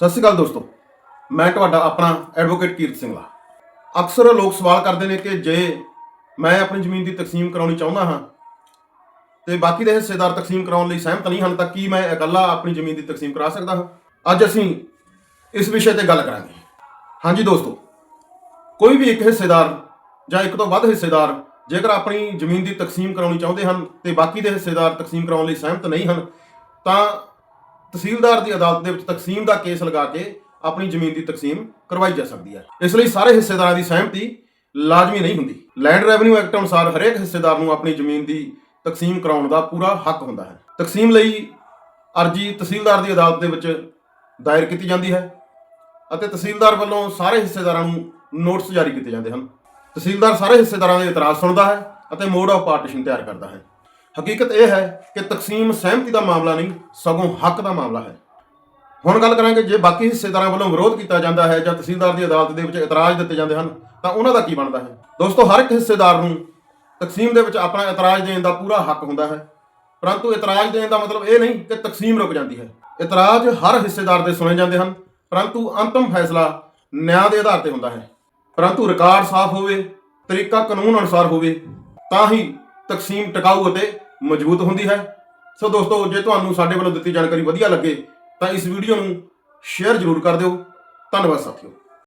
ਸਤਿ ਸ਼੍ਰੀ ਅਕਾਲ ਦੋਸਤੋ, ਮੈਂ ਤੁਹਾਡਾ ਆਪਣਾ ਐਡਵੋਕੇਟ ਕੀਰਤ ਸਿੰਘਲਾ ਅਕਸਰ ਲੋਕ ਸਵਾਲ ਕਰਦੇ ਨੇ ਕਿ ਜੇ ਮੈਂ ਆਪਣੀ ਜ਼ਮੀਨ ਦੀ ਤਕਸੀਮ ਕਰਾਉਣੀ ਚਾਹੁੰਦਾ ਹਾਂ, ਤੇ ਬਾਕੀ ਦੇ ਹਿੱਸੇਦਾਰ ਤਕਸੀਮ ਕਰਾਉਣ ਲਈ ਸਹਿਮਤ ਨਹੀਂ ਹਨ, ਤਾਂ ਕੀ ਮੈਂ ਇਕੱਲਾ ਆਪਣੀ ਜ਼ਮੀਨ ਦੀ ਤਕਸੀਮ ਕਰਾ ਸਕਦਾ ਹਾਂ? ਅੱਜ ਅਸੀਂ ਇਸ ਵਿਸ਼ੇ ਤੇ ਗੱਲ ਕਰਾਂਗੇ। ਹਾਂਜੀ ਦੋਸਤੋ, ਕੋਈ ਵੀ ਇੱਕ ਹਿੱਸੇਦਾਰ ਜਾਂ ਇੱਕ ਤੋਂ ਵੱਧ ਹਿੱਸੇਦਾਰ ਜੇਕਰ ਆਪਣੀ ਜ਼ਮੀਨ ਦੀ ਤਕਸੀਮ ਕਰਾਉਣੀ ਚਾਹੁੰਦੇ ਹਨ ਤੇ ਬਾਕੀ ਦੇ ਹਿੱਸੇਦਾਰ ਤਕਸੀਮ ਕਰਾਉਣ ਲਈ ਸਹਿਮਤ ਨਹੀਂ ਹਨ, ਤਾਂ ਤਹਿਸੀਲਦਾਰ ਦੀ ਅਦਾਲਤ ਦੇ ਵਿੱਚ ਤਕਸੀਮ ਦਾ ਕੇਸ ਲਗਾ ਕੇ ਆਪਣੀ ਜ਼ਮੀਨ ਦੀ ਤਕਸੀਮ ਕਰਵਾਈ ਜਾ ਸਕਦੀ ਹੈ। ਇਸ ਲਈ ਸਾਰੇ ਹਿੱਸੇਦਾਰਾਂ ਦੀ ਸਹਿਮਤੀ ਲਾਜ਼ਮੀ ਨਹੀਂ ਹੁੰਦੀ। ਲੈਂਡ ਰੈਵਨਿਊ ਐਕਟ ਅਨੁਸਾਰ ਹਰੇਕ ਹਿੱਸੇਦਾਰ ਨੂੰ ਆਪਣੀ ਜ਼ਮੀਨ ਦੀ ਤਕਸੀਮ ਕਰਾਉਣ ਦਾ ਪੂਰਾ ਹੱਕ ਹੁੰਦਾ ਹੈ। ਤਕਸੀਮ ਲਈ ਅਰਜੀ ਤਹਿਸੀਲਦਾਰ ਦੀ ਅਦਾਲਤ ਦੇ ਵਿੱਚ ਦਾਇਰ ਕੀਤੀ ਜਾਂਦੀ ਹੈ ਅਤੇ ਤਹਿਸੀਲਦਾਰ ਵੱਲੋਂ ਸਾਰੇ ਹਿੱਸੇਦਾਰਾਂ ਨੂੰ ਨੋਟਿਸ ਜਾਰੀ ਕੀਤੇ ਜਾਂਦੇ ਹਨ। ਤਹਿਸੀਲਦਾਰ ਸਾਰੇ ਹਿੱਸੇਦਾਰਾਂ ਦੇ ਇਤਰਾਜ਼ ਸੁਣਦਾ ਹੈ ਅਤੇ ਮੋਡ ਆਫ ਪਾਰਟੀਸ਼ਨ ਤਿਆਰ ਕਰਦਾ ਹੈ। ਹਕੀਕਤ ਇਹ ਹੈ ਕਿ ਤਕਸੀਮ ਸਹਿਮਤੀ ਦਾ ਮਾਮਲਾ ਨਹੀਂ, ਸਗੋਂ ਹੱਕ ਦਾ ਮਾਮਲਾ ਹੈ। ਹੁਣ ਗੱਲ ਕਰਾਂਗੇ ਜੇ ਬਾਕੀ ਹਿੱਸੇਦਾਰਾਂ ਵੱਲੋਂ ਵਿਰੋਧ ਕੀਤਾ ਜਾਂਦਾ ਹੈ ਜਾਂ ਤਹਿਸੀਲਦਾਰ ਦੀ ਅਦਾਲਤ ਦੇ ਵਿੱਚ ਇਤਰਾਜ਼ ਦਿੱਤੇ ਜਾਂਦੇ ਹਨ, ਤਾਂ ਉਹਨਾਂ ਦਾ ਕੀ ਬਣਦਾ ਹੈ? ਦੋਸਤੋ, ਹਰ ਇੱਕ ਹਿੱਸੇਦਾਰ ਨੂੰ ਤਕਸੀਮ ਦੇ ਵਿੱਚ ਆਪਣਾ ਇਤਰਾਜ਼ ਦੇਣ ਦਾ ਪੂਰਾ ਹੱਕ ਹੁੰਦਾ ਹੈ। ਪਰੰਤੂ ਇਤਰਾਜ਼ ਦੇਣ ਦਾ ਮਤਲਬ ਇਹ ਨਹੀਂ ਕਿ ਤਕਸੀਮ ਰੁਕ ਜਾਂਦੀ ਹੈ। ਇਤਰਾਜ਼ ਹਰ ਹਿੱਸੇਦਾਰ ਦੇ ਸੁਣੇ ਜਾਂਦੇ ਹਨ, ਪਰੰਤੂ ਅੰਤਮ ਫੈਸਲਾ ਨਿਆਂ ਦੇ ਆਧਾਰ ਤੇ ਹੁੰਦਾ ਹੈ। ਪਰੰਤੂ ਰਿਕਾਰਡ ਸਾਫ਼ ਹੋਵੇ, ਤਰੀਕਾ ਕਾਨੂੰਨ ਅਨੁਸਾਰ ਹੋਵੇ, ਤਾਂ ਹੀ ਤਕਸੀਮ ਟਿਕਾਊ ਅਤੇ ਮਜ਼ਬੂਤ ਹੁੰਦੀ ਹੈ। ਸੋ ਦੋਸਤੋ, ਜੇ ਤੁਹਾਨੂੰ ਸਾਡੇ ਵੱਲੋਂ ਦਿੱਤੀ ਜਾਣਕਾਰੀ ਵਧੀਆ ਲੱਗੇ, ਤਾਂ ਇਸ ਵੀਡੀਓ ਨੂੰ ਸ਼ੇਅਰ ਜ਼ਰੂਰ ਕਰ ਦਿਓ। ਧੰਨਵਾਦ, ਸਾਥੀਓ।